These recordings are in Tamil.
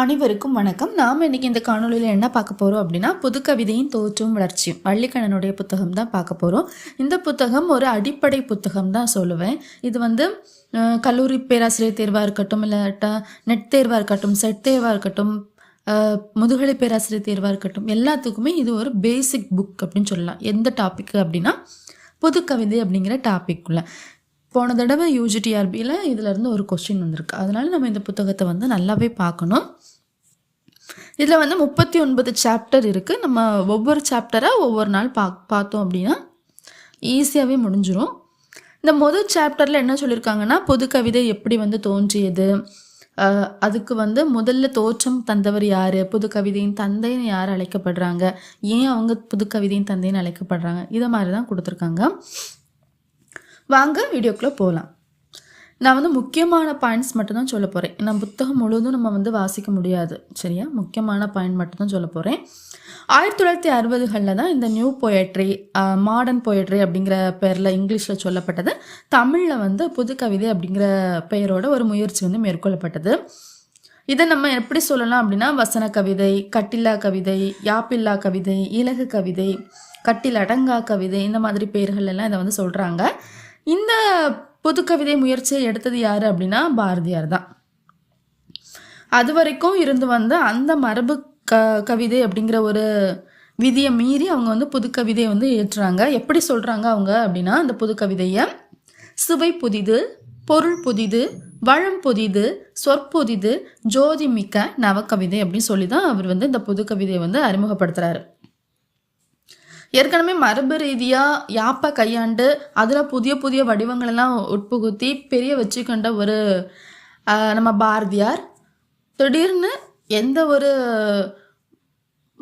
அனைவருக்கும் வணக்கம். நாம் இன்னைக்கு இந்த காணொளியில் என்ன பார்க்க போகிறோம் அப்படின்னா புது கவிதையின் தோற்றும் வளர்ச்சியும் வள்ளிக்கண்ணனுடைய புத்தகம் தான் பார்க்க போகிறோம் இந்த புத்தகம் ஒரு அடிப்படை புத்தகம் தான் சொல்லுவேன். இது வந்து கல்லூரி பேராசிரியர் தேர்வாக இருக்கட்டும் இல்லாட்டா நெட் தேர்வாக இருக்கட்டும் செட் தேர்வாக இருக்கட்டும் முதுகலை பேராசிரியர் தேர்வாக இருக்கட்டும் எல்லாத்துக்குமே இது ஒரு பேசிக் புக் அப்படின்னு சொல்லலாம். எந்த டாபிக் அப்படின்னா புது கவிதை அப்படிங்கிற டாபிக்குள்ள போன தடவை யூஜிடிஆர்பியில் இதிலேருந்து ஒரு கொஸ்டின் வந்திருக்கு. அதனால் நம்ம இந்த புத்தகத்தை வந்து நல்லாவே பார்க்கணும். இதில் வந்து முப்பத்தி ஒன்பது சாப்டர் இருக்குது நம்ம ஒவ்வொரு சாப்டராக ஒவ்வொரு நாள் பா பார்த்தோம் அப்படின்னா ஈஸியாகவே முடிஞ்சிடும் இந்த முதல் சாப்டரில் என்ன சொல்லியிருக்காங்கன்னா புது கவிதை எப்படி வந்து தோன்றியது? அதுக்கு வந்து முதல்ல தோற்றம் தந்தவர் யார்? புது கவிதையின் தந்தைன்னு யார் அழைக்கப்படுறாங்க? ஏன் அவங்க புது கவிதையின் தந்தைன்னு அழைக்கப்படுறாங்க? இதை மாதிரி தான் கொடுத்துருக்காங்க. வாங்க வீடியோக்குள்ளே போகலாம் நான் வந்து முக்கியமான பாயிண்ட்ஸ் மட்டும்தான் சொல்ல போகிறேன் நான் புத்தகம் முழுவதும் நம்ம வந்து வாசிக்க முடியாது. சரியா? முக்கியமான பாயிண்ட் மட்டும்தான் சொல்ல போகிறேன் ஆயிரத்தி தொள்ளாயிரத்தி அறுபதுகளில் தான் இந்த நியூ பொயட்ரி மாடர்ன் பொயட்ரி அப்படிங்கிற பேரில் இங்கிலீஷில் சொல்லப்பட்டது. தமிழில் வந்து புது கவிதை அப்படிங்கிற பெயரோட ஒரு முயற்சி வந்து மேற்கொள்ளப்பட்டது. இதை நம்ம எப்படி சொல்லலாம் அப்படின்னா வசன கவிதை கட்டில்லா கவிதை யாப்பில்லா கவிதை இலகு கவிதை கட்டில் அடங்கா கவிதை இந்த மாதிரி பெயர்கள் எல்லாம் இதை வந்து சொல்கிறாங்க இந்த புது கவிதை முயற்சியை எடுத்தது யார் அப்படின்னா பாரதியார் தான். அது வரைக்கும் இருந்து வந்த அந்த மரபு க கவிதை அப்படிங்கிற ஒரு விதியை மீறி அவங்க வந்து புதுக்கவிதையை வந்து ஏற்றுறாங்க. எப்படி சொல்கிறாங்க அவங்க அப்படின்னா அந்த புதுக்கவிதையை சுவை புதிது பொருள் புதிது வளம் புதிது சொற்புதிது ஜோதி மிக்க நவக்கவிதை அப்படின்னு சொல்லி தான் அவர் வந்து இந்த புதுக்கவிதையை வந்து அறிமுகப்படுத்துகிறாரு ஏற்கனவே மரபு ரீதியாக யாப்பை கையாண்டு அதில் புதிய புதிய வடிவங்களெல்லாம் உட்புகுத்தி பெரிய வச்சுக்கொண்ட ஒரு நம்ம பாரதியார். திடீர்னு எந்த ஒரு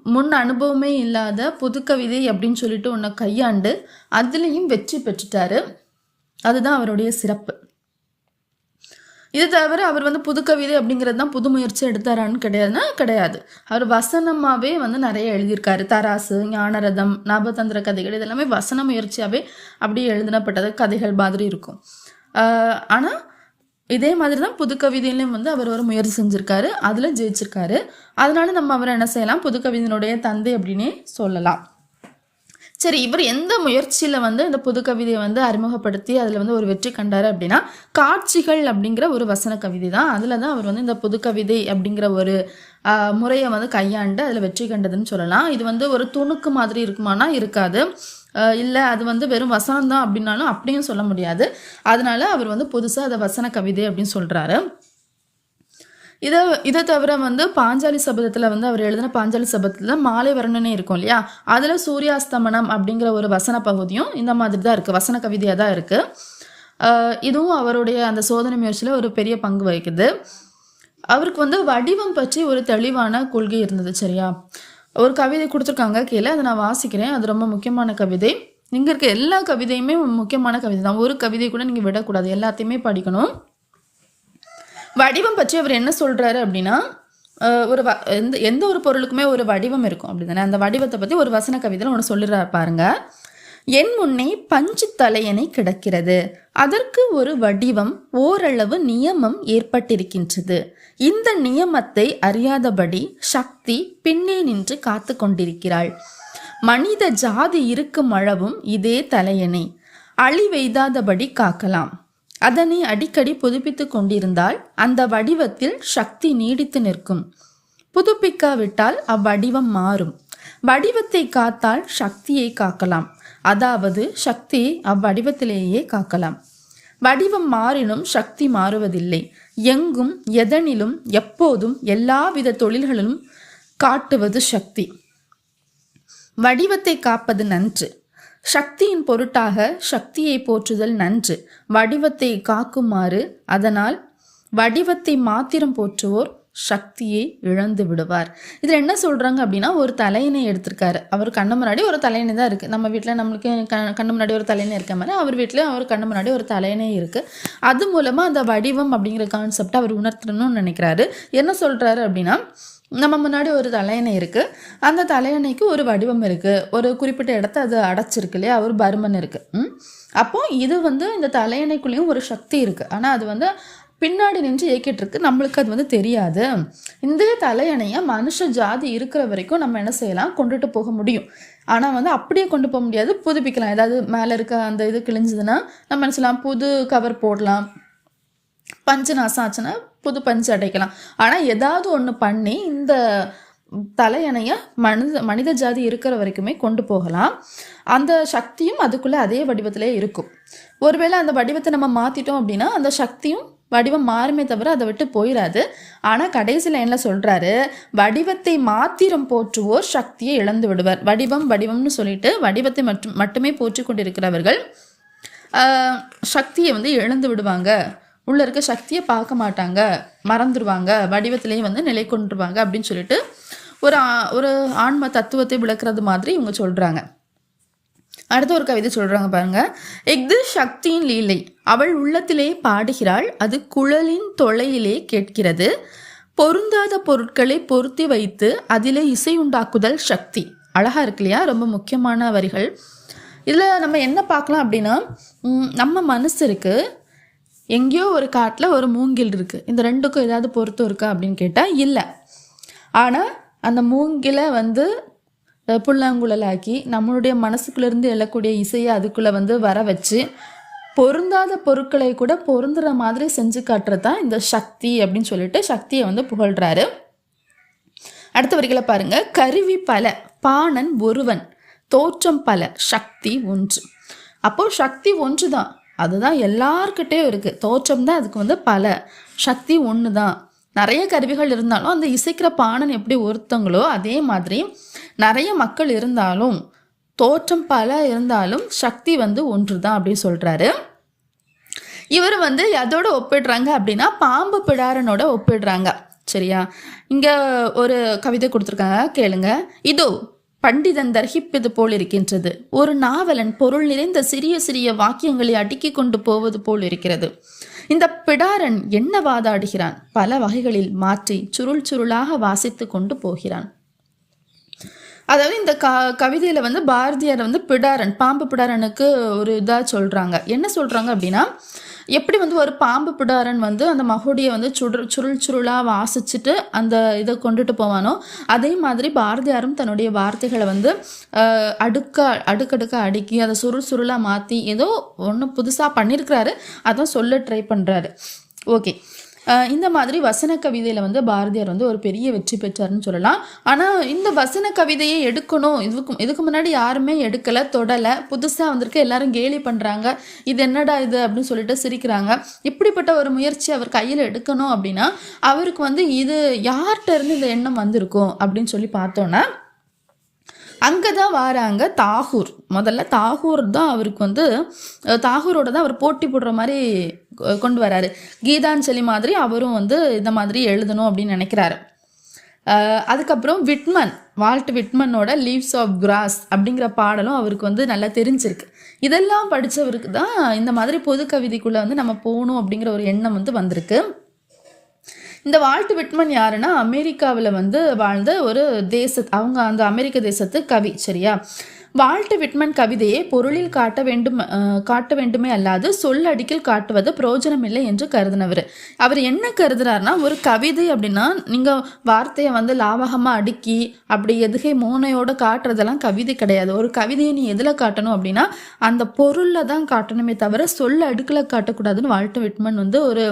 முன் அனுபவமே இல்லாத புது கவிதை அப்படின்னு சொல்லிட்டு ஒன்றை கையாண்டு அதுலேயும் வெற்றி பெற்றுட்டாரு. அதுதான் அவருடைய சிறப்பு. இது தவிர அவர் வந்து புதுக்கவிதை அப்படிங்கிறது தான் புது முயற்சி எடுத்தாரான்னு கிடையாதுன்னா கிடையாது. அவர் வசனமாகவே வந்து நிறைய எழுதியிருக்காரு. தராசு ஞானரதம் நபதந்திர கதைகள் இதெல்லாமே வசன முயற்சியாகவே அப்படியே எழுதினப்பட்டது கதைகள் மாதிரி இருக்கும். ஆனால் இதே மாதிரி தான் புது கவிதையிலையும் வந்து அவர் ஒரு முயற்சி செஞ்சுருக்காரு. அதில் ஜெயிச்சிருக்காரு. அதனால நம்ம அவரை என்ன செய்யலாம்? புதுக்கவிதையினுடைய தந்தை அப்படின்னே சொல்லலாம். சரி இவர் எந்த முயற்சியில் வந்து இந்த புது கவிதையை வந்து அறிமுகப்படுத்தி அதில் வந்து ஒரு வெற்றி கண்டார் அப்படின்னா காட்சிகள் அப்படிங்கிற ஒரு வசன கவிதை தான். அதில் தான் அவர் வந்து இந்த புது கவிதை அப்படிங்கிற ஒரு முறையை வந்து கையாண்டு அதில் வெற்றி கண்டதுன்னு சொல்லலாம். இது வந்து ஒரு துணுக்கு மாதிரி இருக்குமானா இருக்காது. இல்லை அது வந்து வெறும் வசனம் தான் அப்படின்னாலும் அப்படியும் சொல்ல முடியாது. அதனால அவர் வந்து புதுசாக அதை வசன கவிதை அப்படின்னு சொல்கிறாரு இதை இதை தவிர வந்து பாஞ்சாலி சபதத்தில் வந்து அவர் எழுதின பாஞ்சாலி சபதத்தில் மாலை வர்ணனை இருக்கும் இல்லையா? அதில் சூர்யாஸ்தமனம் அப்படிங்கிற ஒரு வசன பகுதியும் இந்த மாதிரி தான் இருக்குது வசன கவிதையாக தான் இருக்குது இதுவும் அவருடைய அந்த சோதனை முயற்சியில் ஒரு பெரிய பங்கு வகிக்குது. அவருக்கு வந்து வடிவம் பற்றி ஒரு தெளிவான கொள்கை இருந்தது சரியா? ஒரு கவிதை கொடுத்துருக்காங்க கீழே. அதை நான் வாசிக்கிறேன். அது ரொம்ப முக்கியமான கவிதை. இங்கே இருக்க எல்லா கவிதையுமே முக்கியமான கவிதை தான். ஒரு கவிதை கூட நீங்கள் விடக்கூடாது. எல்லாத்தையுமே படிக்கணும். வடிவம் பற்றி அவர் என்ன சொல்கிறாரு அப்படின்னா ஒரு வ எந்த எந்த ஒரு பொருளுக்குமே ஒரு வடிவம் இருக்கும் அப்படி தானே அந்த வடிவத்தை பற்றி ஒரு வசன கவிதையில் ஒன்று சொல்லிடுறாரு பாருங்க. என் முன்னே பஞ்சு தலையணை கிடக்கிறது. அதற்கு ஒரு வடிவம் ஓரளவு நியமம் ஏற்பட்டிருக்கின்றது. இந்த நியமத்தை அறியாதபடி சக்தி பின்னே நின்று காத்து கொண்டிருக்கிறாள். மனித ஜாதி இருக்கும் அளவும் இதே தலையணை. அழிவெய்தாதபடி காக்கலாம். அதனை அடிக்கடி புதுப்பித்துக் கொண்டிருந்தால் அந்த வடிவத்தில் சக்தி நீடித்து நிற்கும். புதுப்பிக்காவிட்டால் அவ்வடிவம் மாறும். வடிவத்தை காத்தால் சக்தியை காக்கலாம். அதாவது சக்தியை அவ்வடிவத்திலேயே காக்கலாம். வடிவம் மாறினும் சக்தி மாறுவதில்லை. எங்கும் எதனிலும் எப்போதும் எல்லாவித தொழில்களிலும் காட்டுவது சக்தி. வடிவத்தை காப்பது நன்று. சக்தியின் பொருட்டாக சக்தியை போற்றுதல் நன்று. வடிவத்தை காக்குமாறு அதனால் வடிவத்தை மாத்திரம் போற்றுவோர் சக்தியை இழந்து விடுவார். இதில் என்ன சொல்கிறாங்க அப்படின்னா ஒரு தலையணை எடுத்திருக்காரு. அவர் கண்ணு முன்னாடி ஒரு தலையணை தான் இருக்குது நம்ம வீட்டில் நம்மளுக்கு க கண்ணு முன்னாடி ஒரு தலையணை இருக்க மாதிரி அவர் வீட்டில் அவர் கண்ணு முன்னாடி ஒரு தலையணை இருக்குது அது மூலமாக அந்த வடிவம் அப்படிங்கிற கான்செப்டை அவர் உணர்த்தணும்னு நினைக்கிறாரு. என்ன சொல்கிறாரு அப்படின்னா நம்ம முன்னாடி ஒரு தலையணை இருக்குது அந்த தலையணைக்கு ஒரு வடிவம் இருக்குது ஒரு குறிப்பிட்ட இடத்த அது அடைச்சிருக்கு இல்லையா? ஒரு பருமன் இருக்குது அப்போது இது வந்து இந்த தலையணைக்குள்ளேயும் ஒரு சக்தி இருக்குது ஆனால் அது வந்து பின்னாடி நின்று இயக்கிட்டு இருக்கு நம்மளுக்கு அது வந்து தெரியாது. இந்த தலையணையை மனுஷ ஜாதி இருக்கிற வரைக்கும் நம்ம என்ன செய்யலாம்? கொண்டுட்டு போக முடியும். ஆனால் வந்து அப்படியே கொண்டு போக முடியாது. புதுப்பிக்கலாம். ஏதாவது மேலே இருக்க அந்த இது கிழிஞ்சதுன்னா நம்ம என்ன செய்யலாம்? புது கவர் போடலாம். பஞ்சு நாசம் ஆச்சுன்னா புது பஞ்சு அடைக்கலாம். ஆனால் ஏதாவது ஒன்று பண்ணி இந்த தலையணையை மனித மனித ஜாதி இருக்கிற வரைக்குமே கொண்டு போகலாம். அந்த சக்தியும் அதுக்குள்ளே அதே வடிவத்திலே இருக்கும். ஒருவேளை அந்த வடிவத்தை நம்ம மாற்றிட்டோம் அப்படின்னா அந்த சக்தியும் வடிவம் மாறுமே தவிர அதை விட்டு போயிடாது ஆனால் கடைசி லைனில் சொல்கிறாரு வடிவத்தை மாத்திரம் போற்றுவோர் சக்தியை இழந்து விடுவர். வடிவம் வடிவம்னு சொல்லிட்டு வடிவத்தை மட்டும் மட்டுமே போற்றி கொண்டிருக்கிறவர்கள் சக்தியை வந்து இழந்து விடுவாங்க. உள்ள இருக்க சக்தியை பார்க்க மாட்டாங்க. மறந்துடுவாங்க வடிவத்திலேயே வந்து நிலை கொண்டுருவாங்க அப்படின்னு சொல்லிட்டு ஒரு ஒரு ஆன்ம தத்துவத்தை விளக்குறது மாதிரி இவங்க சொல்கிறாங்க அடுத்த ஒரு கவிதை சொல்றாங்க பாருங்க. எஃது சக்தியின் லீலை. அவள் உள்ளத்திலே பாடுகிறாள். அது குழலின் தொலையிலே கேட்கிறது. பொருந்தாத பொருட்களை பொருத்தி வைத்து அதிலே இசை உண்டாக்குதல் சக்தி. அழகா இருக்கு இல்லையா? ரொம்ப முக்கியமான வரிகள். இதில் நம்ம என்ன பார்க்கலாம் அப்படின்னா நம்ம நம்ம இருக்குது எங்கேயோ ஒரு காட்டில் ஒரு மூங்கில் இருக்குது இந்த ரெண்டுக்கும் ஏதாவது பொருத்தம் இருக்கா அப்படின்னு கேட்டால் இல்லை. ஆனால் அந்த மூங்கிலை வந்து புல்லாங்குழலாக்கி நம்மளுடைய மனசுக்குள்ளேருந்து எழக்கூடிய இசையை அதுக்குள்ளே வந்து வர வச்சு பொருந்தாத பொருட்களை கூட பொருந்துற மாதிரி செஞ்சு காட்டுறது தான் இந்த சக்தி அப்படின்னு சொல்லிட்டு சக்தியை வந்து புகழ்றாரு. அடுத்த வரிகளை பாருங்கள் கருவி பல பாணன் ஒருவன் தோற்றம் பல சக்தி ஒன்று. அப்போது சக்தி ஒன்று தான் அதுதான் எல்லார்கிட்டேயும் இருக்குது தோற்றம் தான் அதுக்கு வந்து பல. சக்தி ஒன்று தான் நிறைய கருவிகள் இருந்தாலும் அந்த இசைக்கிற பாணன் எப்படி ஒருத்தங்களோ அதே மாதிரி நிறைய மக்கள் இருந்தாலும் தோற்றம் பல இருந்தாலும் சக்தி வந்து ஒன்று தான் அப்படின்னு சொல்கிறாரு இவர் வந்து எதோட ஒப்பிடுறாங்க அப்படின்னா பாம்பு பிடாரனோட ஒப்பிடுறாங்க. சரியா? இங்கே ஒரு கவிதை கொடுத்துருக்காங்க. கேளுங்க. இதோ பண்டிதன் தர்ஹிப்பது போல் இருக்கின்றது ஒரு நாவலன் பொருள் நிறைந்த சிறிய சிறிய வாக்கியங்களை அடுக்கிக் கொண்டு போவது போல் இருக்கிறது இந்த பிடாரன் என்ன வாதாடுகிறான்? பல வகைகளில் மாற்றி சுருள் சுருளாக வாசித்து கொண்டு போகிறான். அதாவது இந்த க கவிதையில் வந்து பாரதியார் வந்து பிடாரன் பாம்பு பிடாரனுக்கு ஒரு இதாக சொல்கிறாங்க என்ன சொல்கிறாங்க அப்படின்னா எப்படி வந்து ஒரு பாம்பு பிடாரன் வந்து அந்த மகுடியை வந்து சுடு சுருள் சுருளாக வாசிச்சுட்டு அந்த இதை கொண்டுட்டு போவானோ? அதே மாதிரி பாரதியாரும் தன்னுடைய வார்த்தைகளை வந்து அடுக்க அடுக்கடுக்க அடுக்கி அதை சுருள் சுருளாக மாற்றி ஏதோ ஒன்று புதுசாக பண்ணியிருக்கிறாரு அதான் சொல்ல ட்ரை பண்ணுறாரு ஓகே இந்த மாதிரி வசன கவிதையில் வந்து பாரதியார் வந்து ஒரு பெரிய வெற்றி பெற்றாருன்னு சொல்லலாம். ஆனால் இந்த வசன கவிதையை எடுக்கணும். இதுக்கு இதுக்கு முன்னாடி யாருமே எடுக்கலை தொடலை. புதுசாக வந்திருக்கு. எல்லாரும் கேலி பண்ணுறாங்க இது என்னடா இது அப்படின்னு சொல்லிட்டு சிரிக்கிறாங்க. இப்படிப்பட்ட ஒரு முயற்சி அவர் கையில் எடுக்கணும் அப்படின்னா அவருக்கு வந்து இது யார்கிட்ட இருந்து இந்த எண்ணம் வந்திருக்கும் அப்படின்னு சொல்லி பார்த்தோன்னா அங்கே தான் வாராங்க தாகூர். முதல்ல தாகூர் தான் அவருக்கு வந்து தாகூரோட தான் அவர் போட்டி போடுற மாதிரி கொ- கொண்டு வராரு. கீதாஞ்சலி மாதிரி அவரும் வந்து இந்த மாதிரி எழுதணும் அப்படின்னு நினைக்கிறாரு. அதுக்கப்புறம் விட்மன் வால்ட் விட்மனோட லீவ்ஸ் ஆஃப் கிராஸ் அப்படிங்கிற பாடலும் அவருக்கு வந்து நல்லா தெரிஞ்சிருக்கு. இதெல்லாம் படித்தவருக்கு தான் இந்த மாதிரி பொது கவிதைக்குள்ளே வந்து நம்ம போகணும் அப்படிங்கிற ஒரு எண்ணம் வந்து வந்திருக்கு. இந்த வால்ட் விட்மன் யாருன்னா அமெரிக்காவில் வந்து வாழ்ந்த ஒரு தேச அவங்க அந்த அமெரிக்க தேசத்து கவி சரியா? வால்ட் விட்மன் கவிதையை பொருளில் காட்ட வேண்டும் காட்ட வேண்டுமே அல்லாது சொல்லடிக்கில் காட்டுவது பிரயோஜனம் இல்லை என்று கருதினவர். அவர் என்ன கருதுறாருனா ஒரு கவிதை அப்படின்னா நீங்கள் வார்த்தையை வந்து லாவகமாக அடுக்கி அப்படி எதுகை மோனையோட காட்டுறதெல்லாம் கவிதை கிடையாது. ஒரு கவிதையை நீ எதில் காட்டணும் அப்படின்னா அந்த பொருளில் தான் காட்டணுமே தவிர சொல்ல அடுக்கில் காட்டக்கூடாதுன்னு வால்ட் விட்மன் வந்து ஒரு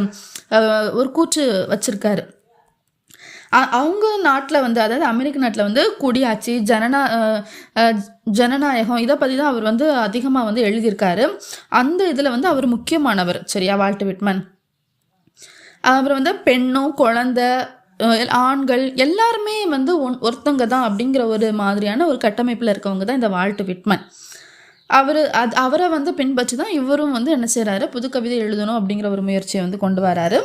ஒரு கூற்று வச்சுருக்காரு. அவங்க நாட்டில் வந்து அதாவது அமெரிக்க நாட்டில் வந்து குடியாட்சி ஜனநா ஜனநாயகம் இதை பற்றி தான் அவர் வந்து அதிகமாக வந்து எழுதியிருக்காரு. அந்த இதில் வந்து அவர் முக்கியமானவர் சரியா வால்ட் விட்மன்? அவர் வந்து பெண்ணும் குழந்தை ஆண்கள் எல்லாருமே வந்து ஒன் ஒருத்தங்க தான் அப்படிங்கிற ஒரு மாதிரியான ஒரு கட்டமைப்பில் இருக்கவங்க தான் இந்த வால்ட் விட்மன். அவர் அது அவரை வந்து பின்பற்றி தான் இவரும் வந்து என்ன செய்கிறாரு புது கவிதை எழுதணும் அப்படிங்கிற ஒரு முயற்சியை வந்து கொண்டு வராரு.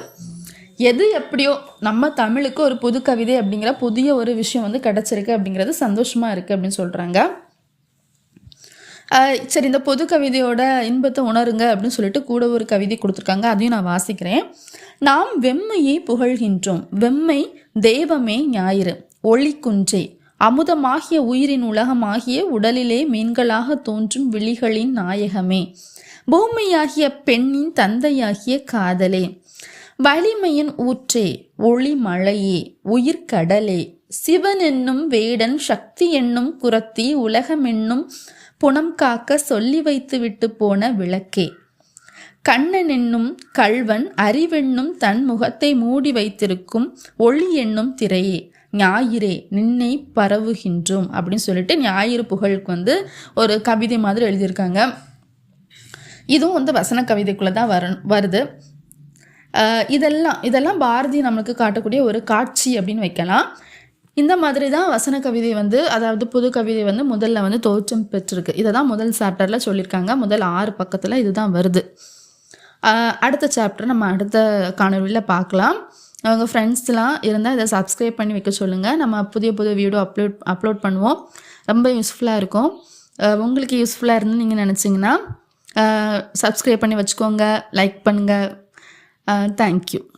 எது எப்படியோ நம்ம தமிழுக்கு ஒரு புது கவிதை அப்படிங்கிற புதிய ஒரு விஷயம் வந்து கிடச்சிருக்கு அப்படிங்கிறது சந்தோஷமாக இருக்குது அப்படின்னு சொல்கிறாங்க சரி இந்த பொது கவிதையோட இன்பத்தை உணருங்க அப்படின்னு சொல்லிட்டு கூட ஒரு கவிதை கொடுத்துருக்காங்க. அதையும் நான் வாசிக்கிறேன். நாம் வெம்மையை புகழ்கின்றோம். வெம்மை தெய்வமே ஞாயிறு. ஒளி குஞ்சை அமுதமாகிய உயிரின் உலகமாகிய உடலிலே மீன்களாக தோன்றும் விழிகளின் நாயகமே. பூமியாகிய பெண்ணின் தந்தையாகிய காதலே. வலிமையின் ஊற்றே ஒளி மழையே உயிர்க்கடலே சிவன் என்னும் வேடன் சக்தி என்னும் குரத்தி உலகமென்னும் புனம் காக்க சொல்லி வைத்து விட்டு போன விளக்கே. கண்ணன் என்னும் கள்வன் அறிவென்னும் தன் முகத்தை மூடி வைத்திருக்கும் ஒளி என்னும் திரையே. ஞாயிறே நின்னை பரவுகின்றோம் அப்படின்னு சொல்லிட்டு ஞாயிறு புகழுக்கு வந்து ஒரு கவிதை மாதிரி எழுதியிருக்காங்க. இதுவும் வந்து வசன கவிதைக்குள்ளே தான் வர வருது. இதெல்லாம் இதெல்லாம் பாரதி நம்மளுக்கு காட்டக்கூடிய ஒரு காட்சி அப்படின்னு வைக்கலாம். இந்த மாதிரி தான் வசன கவிதை வந்து அதாவது புது கவிதை வந்து முதல்ல வந்து தோற்றம் பெற்றிருக்கு. இதை தான் முதல் சாப்டரில் சொல்லியிருக்காங்க. முதல் ஆறு பக்கத்தில் இதுதான் வருது. அடுத்த சாப்டர் நம்ம அடுத்த காணொலியில் பார்க்கலாம். அவங்க ஃப்ரெண்ட்ஸ்லாம் இருந்தால் இதை சப்ஸ்கிரைப் பண்ணி வைக்க சொல்லுங்கள் நம்ம புதிய புதிய வீடியோ அப்லோட் அப்லோட் பண்ணுவோம். ரொம்ப யூஸ்ஃபுல்லாக இருக்கும். உங்களுக்கு யூஸ்ஃபுல்லாக இருந்து நீங்கள் நினச்சிங்கன்னா சப்ஸ்கிரைப் பண்ணி வச்சுக்கோங்க. லைக் பண்ணுங்கள் Uh, thank you.